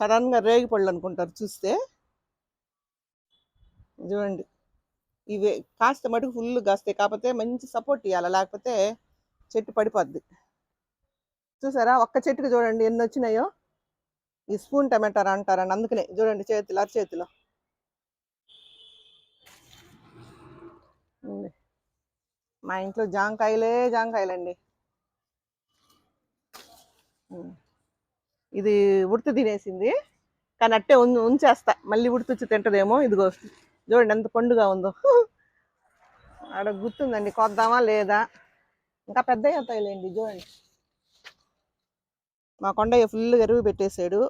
సడన్గా రేగిపళ్ళు అనుకుంటారు చూస్తే. చూడండి ఇవి కాస్త మటుకు ఫుల్ కాస్తాయి. కాకపోతే మంచి సపోర్ట్ ఇవ్వాలి లేకపోతే చెట్టు పడిపోద్ది. చూసారా? ఒక్క చెట్టుకి చూడండి ఎన్ని వచ్చినాయో. ఈ స్పూన్ టమాటాలు అంటారని అందుకనే. చూడండి చేతిలో అరచేతిలో చేతిలో. మా ఇంట్లో జాంకాయలే జాంకాయలండి. ఉమ్. ఇది ఉడత తినేసింది. కానీ అట్టే ఉంచేస్తా. మళ్ళీ ఉడతొచ్చి తింటదేమో ఇదిగో. చూడండి ఎంత పండుగా ఉందో. ఆడ గుర్తుందండి కొద్దామా లేదా? ఇంకా పెద్ద అవుతాయిలేండి చూడండి. మా కొండయ్య ఫుల్గా ఎరువు పెట్టేశాడు.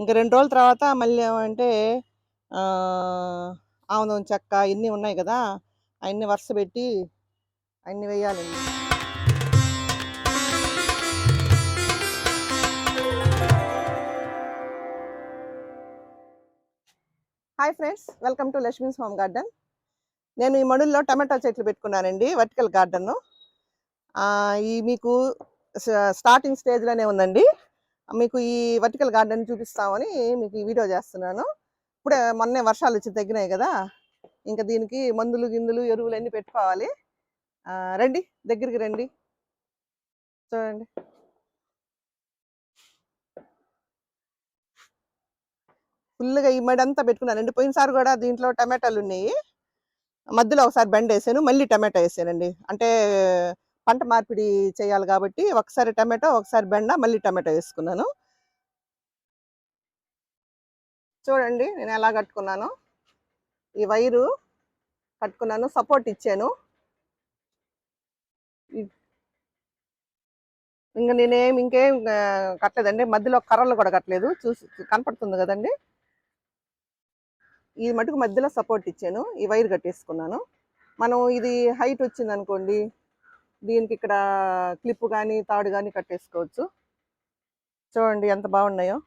ఇంకా రెండు రోజుల తర్వాత మళ్ళీ ఏమంటే ఆముదం చెక్క ఇన్ని ఉన్నాయి కదా అవన్నీ వరుస పెట్టి అన్ని వేయాలండి. Hi friends welcome to Lakshmi's home garden నేను ఈ మడుల్లో టమాటో చెట్లు పెట్టుకున్నానండి వర్టికల్ గార్డెన్ ఈ మీకు స్టార్టింగ్ స్టేజ్లోనే ఉందండి. మీకు ఈ వర్టికల్ గార్డెన్ చూపిస్తామని మీకు ఈ వీడియో చేస్తున్నాను. ఇప్పుడే మొన్నే వర్షాలు వచ్చి తగ్గినాయి కదా ఇంకా దీనికి మందులు గిందులు ఎరువులు అన్నీ పెట్టుకోవాలి. రండి దగ్గరికి రండి. చూడండి. ఫుల్గా ఈ మడి అంతా పెట్టుకున్నానండి పోయినసారి కూడా దీంట్లో టమాటాలు ఉన్నాయి. మధ్యలో ఒకసారి బెండ వేసాను మళ్ళీ టమాటా వేసానండి. అంటే పంట మార్పిడి చేయాలి కాబట్టి ఒకసారి టమాటో ఒకసారి బెండ మళ్ళీ టమాటో వేసుకున్నాను. చూడండి నేను ఎలా కట్టుకున్నాను. ఈ వైరు కట్టుకున్నాను సపోర్ట్ ఇచ్చాను. ఇంకా నేనేం ఇంకేం కట్టలేదండి. మధ్యలో కర్రలు కూడా కట్టలేదు. చూసి కనపడుతుంది కదండి. ఈ మటుకు మధ్యలో సపోర్ట్ ఇచ్చాను. ఈ వైర్ కట్టేసుకున్నాను. మనం ఇది హైట్ వచ్చింది అనుకోండి దీనికి ఇక్కడ క్లిప్ కానీ తాడు కానీ కట్టేసుకోవచ్చు. చూడండి ఎంత బాగున్నాయో.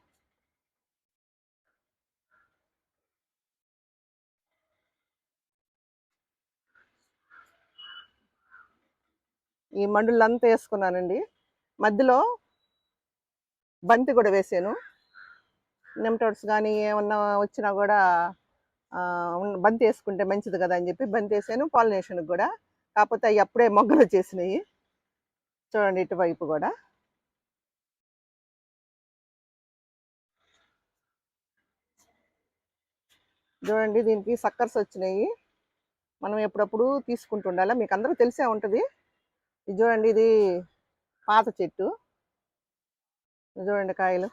ఈ మండులంతా వేసుకున్నానండి. మధ్యలో బంతి కూడా వేసాను. నెమటోడ్స్ కానీ ఏమన్నా వచ్చినా కూడా బంతి వేసుకుంటే మంచిది కదా అని చెప్పి బంతి వేసాను. పాలినేషన్కి కూడా. కాకపోతే అవి అప్పుడే మొగ్గలు వచ్చేసినాయి. చూడండి ఇటువైపు కూడా. చూడండి దీనికి సక్కర్స్ వచ్చినాయి. మనం ఎప్పుడప్పుడు తీసుకుంటూ ఉండాలా? మీకు అందరూ తెలిసే ఉంటుంది. ఇది చూడండి ఇది పాత చెట్టు. చూడండి కాయలు.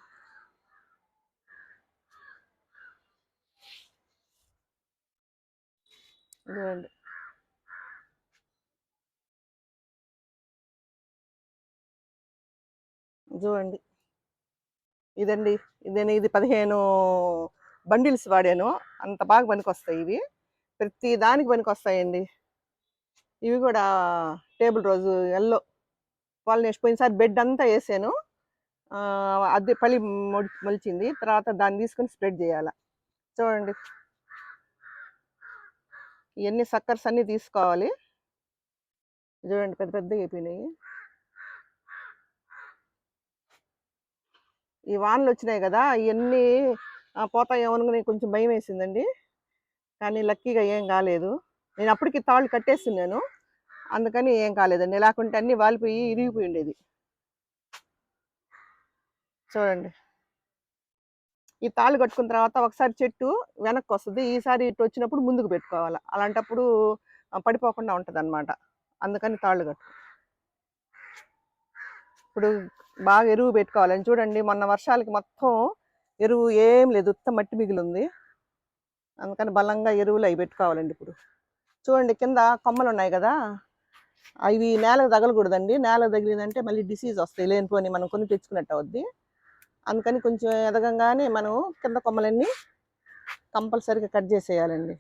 చూడండి చూడండి ఇదండి. ఇదని ఇది పదిహేను బండిల్స్ వాడాను. అంత బాగా పనికొస్తాయి ఇవి. ప్రతి దానికి పనికొస్తాయండి. ఇవి కూడా టేబుల్ రోజు ఎల్లో. వాళ్ళు పోయినసారి బెడ్ అంతా వేసాను. అది పలి మొల్- మొలిచింది. తర్వాత దాన్ని తీసుకొని స్ప్రెడ్ చేయాలి. చూడండి. ఇవన్నీ సక్కర్స్ అన్నీ తీసుకోవాలి. చూడండి పెద్ద పెద్ద అయిపోయినాయి. ఈ వానలు వచ్చినాయి కదా ఇవన్నీ పోతాయేమనుకుని కొంచెం భయం వేసిందండి. కానీ లక్కీగా ఏం కాలేదు. నేను అప్పటికి తాళ్ళు కట్టేస్తున్నాను. అందుకని ఏం కాలేదండి. లేకుంటే అన్నీ వాలిపోయి ఇరిగిపోయి ఉండేది. చూడండి. ఈ తాళ్ళు కట్టుకున్న తర్వాత ఒకసారి చెట్టు వెనక్కి వస్తుంది ఈసారి ఇటు వచ్చినప్పుడు ముందుకు పెట్టుకోవాలి. అలాంటప్పుడు పడిపోకుండా ఉంటుంది అనమాట అందుకని తాళ్ళు కట్టు. ఇప్పుడు బాగా ఎరువు పెట్టుకోవాలని చూడండి మొన్న వర్షాలకి మొత్తం ఎరువు ఏం లేదు. ఉత్త మట్టి మిగిలింది. అందుకని బలంగా ఎరువులు అవి పెట్టుకోవాలండి ఇప్పుడు. చూడండి కింద కొమ్మలు ఉన్నాయి కదా? అవి నేలకు తగలకూడదండి. నేలకు తగిలిందంటే మళ్ళీ డిసీజ్ వస్తాయి. లేనిపోని మనం కొని తెచ్చుకున్నట్టు అవుద్ది. అందుకని కొంచెం ఎదగంగానే మనం కింద కొమ్మలన్నీ కంపల్సరీగా కట్ చేసేయాలండి.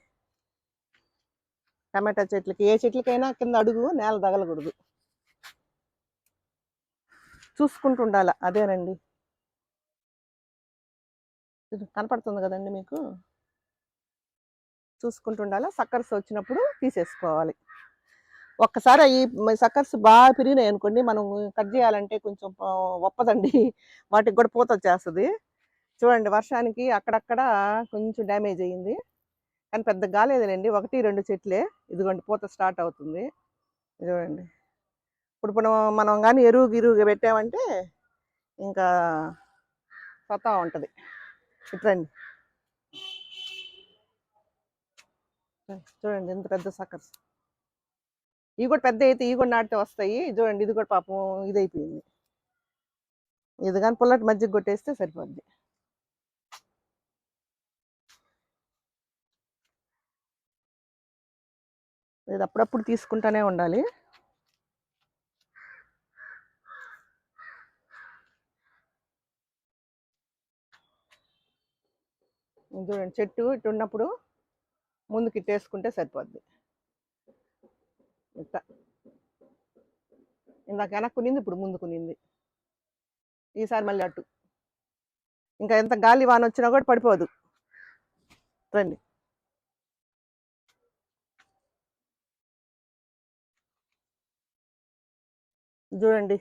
టమాటా చెట్లకి ఏ చెట్లకైనా కింద అడుగు నేల తగలకూడదు. చూసుకుంటూ ఉండాలి? అదేనండి. ఇది కనపడుతుంది కదండి మీకు? చూసుకుంటుండాల సక్కర్స్ వచ్చినప్పుడు తీసేసుకోవాలి. ఒక్కసారి ఈ సక్కర్స్ బాగా పెరిగినాయి అనుకోండి మనం కట్ చేయాలంటే కొంచెం ఒప్పదండి. వాటికి కూడా పూత వచ్చేస్తుంది. చూడండి వర్షానికి అక్కడక్కడ కొంచెం డ్యామేజ్ అయ్యింది. కానీ పెద్ద గాలేదులేండి ఒకటి రెండు చెట్లే. ఇదిగోండి పూత స్టార్ట్ అవుతుంది. ఇది చూడండి ఇప్పుడు మనం మనం కానీ ఎరువు గిరువుగా పెట్టామంటే ఇంకా సతా ఉంటుంది. చూడండి చూడండి ఎంత పెద్ద సక్కర్స్ ఇవి కూడా పెద్ద అయితే ఇవి కూడా నాటితే వస్తాయి. చూడండి ఇది కూడా పాపం ఇదైపోయింది. ఇది కానీ పుల్లటి మజ్జిగ కొట్టేస్తే సరిపోద్ది. ఇది అప్పుడప్పుడు తీసుకుంటూనే ఉండాలి. చూడండి చెట్టు ఇటు ఉన్నప్పుడు ముందుకి ఇట్టేసుకుంటే సరిపోద్ది. ఇట్ట ఇందాక వెనక్కునింది ఇప్పుడు ముందుకునింది ఈసారి మళ్ళీ అటు. ఇంకా ఎంత గాలి వాన వచ్చినా కూడా పడిపోదు. రండి. చూడండి.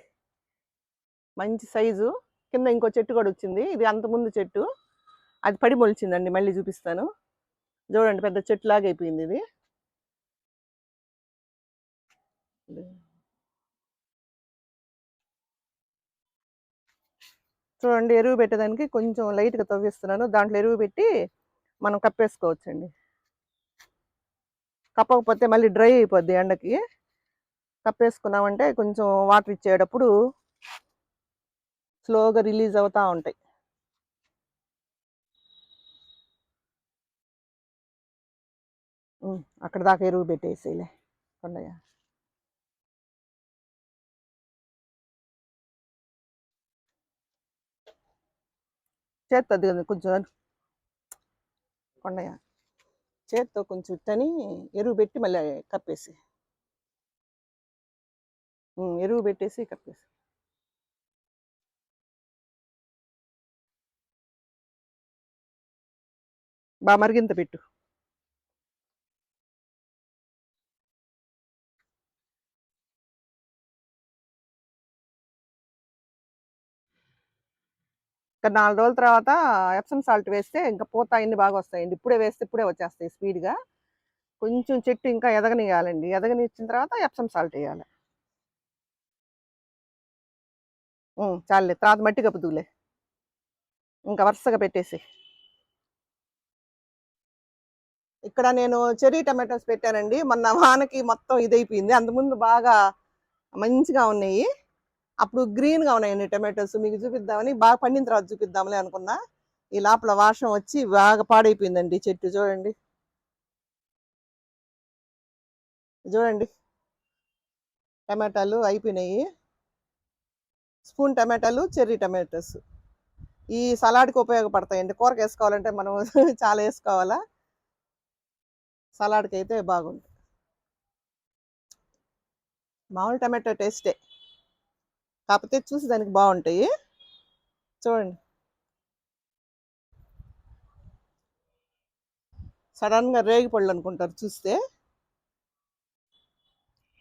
మంచి సైజు. కింద ఇంకో చెట్టు కూడా వచ్చింది. ఇది అంత ముందు చెట్టు. అది పడి మొలిచిందండి. మళ్ళీ చూపిస్తాను. చూడండి పెద్ద చెట్టు లాగా అయిపోయింది ఇది. చూడండి ఎరువు పెట్టేదానికి కొంచెం లైట్గా తవ్విస్తున్నాను. దాంట్లో ఎరువు పెట్టి మనం కప్పేసుకోవచ్చండి. కప్పకపోతే మళ్ళీ డ్రై అయిపోద్ది ఎండకి. కప్పేసుకున్నామంటే కొంచెం వాటర్ ఇచ్చేటప్పుడు స్లోగా రిలీజ్ అవుతూ ఉంటాయి. అక్కడ దాకా ఎరువు పెట్టేసేలే కొండయ్య. చేస్తుంది కదా కొంచెం కొండయ్య. చేత్తో కొంచెం ఇట్టని ఎరువు పెట్టి మళ్ళీ కప్పేసి. ఎరువు పెట్టేసి కప్పేసి. బాగా మరిగింత పెట్టు. ఇంకా నాలుగు రోజుల తర్వాత ఎప్సమ్ సాల్ట్ వేస్తే ఇంకా పూత అన్ని బాగా వస్తాయండి. ఇప్పుడే వేస్తే ఇప్పుడే వచ్చేస్తాయి స్పీడ్గా. కొంచెం చెట్టు ఇంకా ఎదగనియాలండి ఎదగనిచ్చిన తర్వాత ఎప్సమ్ సాల్ట్ వేయాలి. చాలే తర్వాత మట్టి కప్పుదులే ఇంకా వరుసగా పెట్టేసి ఇక్కడ నేను చెర్రీ టమాటోస్ పెట్టానండి. మొన్న వానకి మొత్తం ఇదైపోయింది. అంతకుముందు బాగా మంచిగా ఉన్నాయి. అప్పుడు గ్రీన్గా ఉన్నాయండి టమాటోస్. మీకు చూపిద్దామని బాగా పండిన తర్వాత చూపిద్దాంలే అనుకున్నా. ఈ లోపల వర్షం వచ్చి బాగా పాడైపోయిందండి చెట్టు చూడండి. చూడండి. టమాటాలు అయిపోయినాయి. స్పూన్ టమాటాలు చెర్రీ టమాటోస్. ఈ సలాడ్కి ఉపయోగపడతాయండి. కూరకు వేసుకోవాలంటే మనం చాలా వేసుకోవాలా? సలాడ్కి అయితే బాగుంటుంది. మామూలు టమాటో టేస్టే. కాకపోతే చూసి దానికి బాగుంటాయి. చూడండి. సడన్గా రేగి పళ్ళు అనుకుంటారు చూస్తే.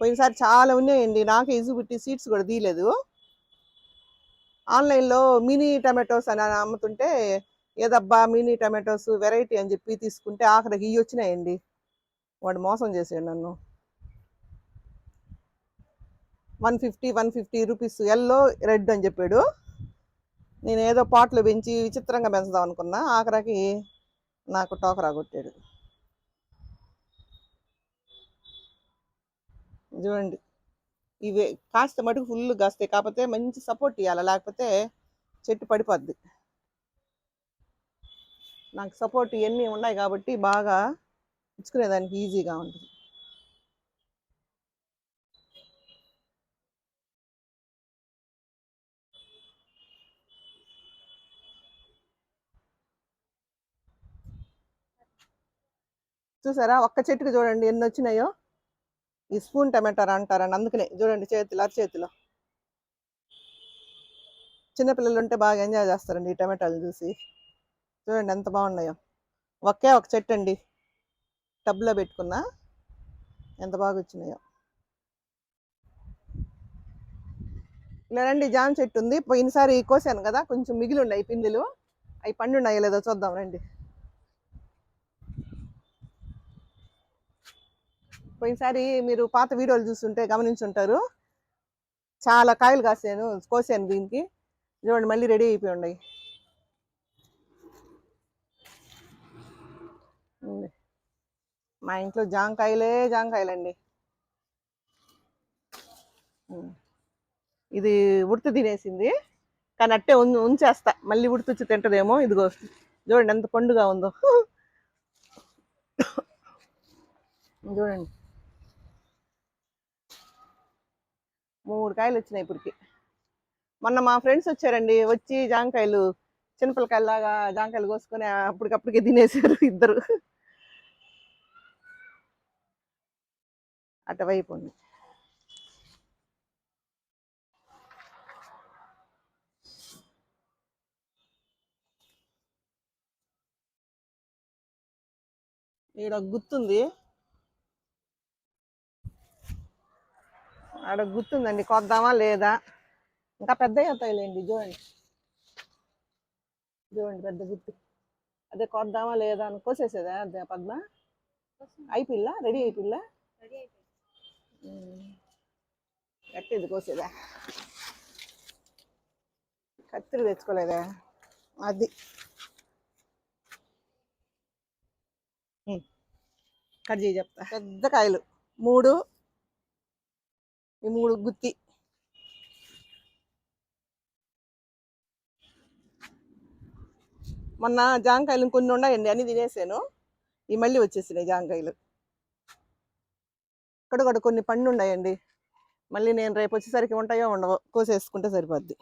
పోయినసారి చాలా ఉన్నాయండి. నాకే ఇజు పుట్టి సీడ్స్ కూడా తీయలేదు. ఆన్లైన్లో మినీ టమాటోస్ అని అమ్ముతుంటే ఏదబ్బా మినీ టమాటోస్ వెరైటీ అని చెప్పి తీసుకుంటే ఆఖరికి ఇవి వచ్చినాయండి వాడు మోసం చేసాడు నన్ను. One fifty one fifty rupees yellow red అని చెప్పాడు. నేను ఏదో పాటలు పెంచి విచిత్రంగా పెంచుదాం అనుకున్నా. ఆఖరికి నాకు టోకరా కొట్టాడు. చూడండి. ఇవి కాస్త మటుకు ఫుల్ కాస్తాయి కాకపోతే మంచి సపోర్ట్ ఇవ్వాలి లేకపోతే చెట్టు పడిపోద్ది. నాకు సపోర్ట్ ఇవన్నీ ఉన్నాయి కాబట్టి బాగా ఇచ్చుకునేదానికి ఈజీగా ఉంటుంది. చూసారా? ఒక్క చెట్టుకు చూడండి ఎన్ని వచ్చినాయో ఈ స్పూన్ టమాటారా అంటారని అందుకనే చూడండి చేతిలో అరచేతిలో చిన్నపిల్లలు ఉంటే బాగా ఎంజాయ్ చేస్తారండి ఈ టమాటాలు చూసి. చూడండి ఎంత బాగున్నాయో. ఒకే ఒక చెట్టు అండి టబ్లో పెట్టుకున్నా ఎంత బాగా వచ్చినాయో ఇలా రండి జామ చెట్టు ఉంది. పోయినసారి కోసాను కదా కొంచెం మిగిలి ఉన్నాయి పిందెలు. అవి పండు ఉన్నాయో లేదో చూద్దాం రండి. పోయినసారి మీరు పాత వీడియోలు చూస్తుంటే గమనించుంటారు. చాలా కాయలు కాసాను కోసాను దీనికి. చూడండి మళ్ళీ రెడీ అయిపోయి ఉన్నాయి. మా ఇంట్లో జాంకాయలే జాంకాయలండి. ఇది ఉడత తినేసింది కానీ అట్టే ఉం ఉంచేస్తా. మళ్ళీ ఉడతొచ్చి తింటదేమో ఇదిగో. చూడండి ఎంత పండుగా ఉందో. చూడండి మూడు కాయలు వచ్చినాయి ఇప్పటికి. మొన్న మా ఫ్రెండ్స్ వచ్చారండి వచ్చి జాంకాయలు చిన్నపిల్లకాయలాగా జాంకాయలు కోసుకొని అప్పటికప్పటికే తినేసారు ఇద్దరు. అటువైపు ఉంది ఈడ గుర్తుంది ఆడ గుర్తుందండి. కొద్దామా లేదా? ఇంకా పెద్ద అవుతాయిలేండి చూడండి. చూడండి పెద్ద గుర్తు. అదే కొద్దామా లేదా అని కోసేసేదా? అదే పద్మ? అయిపోయిల్లా రెడీ అయిపోయిల్లా కట్టేది కోసేదా? కత్తిరి తెచ్చుకోలేదా? అది. కట్ చేయి చెప్తా. పెద్ద కాయలు. మూడు ఈ మూడు గుత్తి. మొన్న జాంకాయలు కొన్ని ఉన్నాయండి అన్ని తినేసాను. ఈ మళ్ళీ వచ్చేసినాయి జాంకాయలు. ఇక్కడ కూడా కొన్ని పండు ఉన్నాయండి. మళ్ళీ నేను రేపు వచ్చేసరికి ఉంటాయో ఉండవో కోసేసుకుంటే సరిపోద్ది.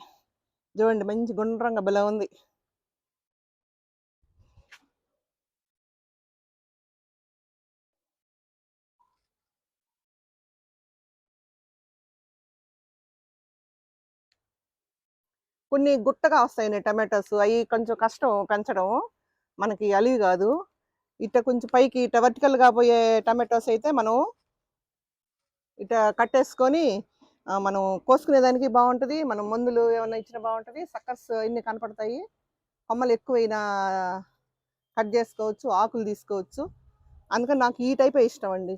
చూడండి మంచి గుండ్రంగా బలం ఉంది. కొన్ని గుట్టగా వస్తాయి టమాటోస్. అవి కొంచెం కష్టం పెంచడం మనకి అలివి కాదు. ఇట్ట కొంచెం పైకి ఇట్ట వర్టికల్గా పోయే టమాటోస్ అయితే మనం ఇట్ట కట్టేసుకొని మనం కోసుకునేదానికి బాగుంటుంది. మనం మందులు ఏమైనా ఇచ్చినా బాగుంటుంది. సక్కర్స్ ఇన్ని కనపడతాయి. కొమ్మలు ఎక్కువైనా కట్ చేసుకోవచ్చు ఆకులు తీసుకోవచ్చు. అందుకని నాకు ఈ టైపే ఇష్టం అండి.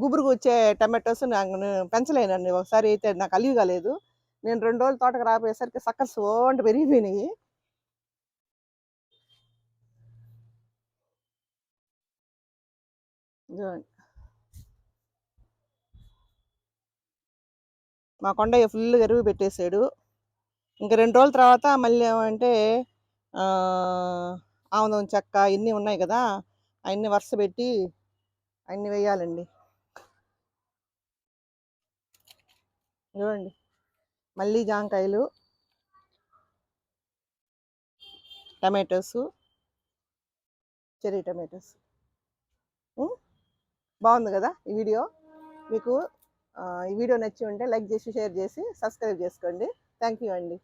గుబురుకు వచ్చే టమాటోస్ నాకు నేను పెంచలేనండి. ఒకసారి అయితే నాకు అలివి కాలేదు నేను రెండు రోజులు తోటకు రాబోయేసరికి సక్కర్స్ ఓంటి పెరిగిపోయినాయి. మా కొండయ్య ఫుల్గా ఎరువు పెట్టేశాడు ఇంక రెండు రోజుల తర్వాత మళ్ళీ ఏమంటే ఆముదం చెక్క ఇన్ని ఉన్నాయి కదా అవన్నీ వరుస పెట్టి అన్నీ వేయాలండి. చూడండి మళ్ళీ జాంకాయలు. టమాటోస్. Cherry tomatoes. బాగుంది కదా ఈ వీడియో? మీకు ఈ వీడియో నచ్చి ఉంటే లైక్ చేసి షేర్ చేసి సబ్స్క్రైబ్ చేసుకోండి. థ్యాంక్ యూ అండి.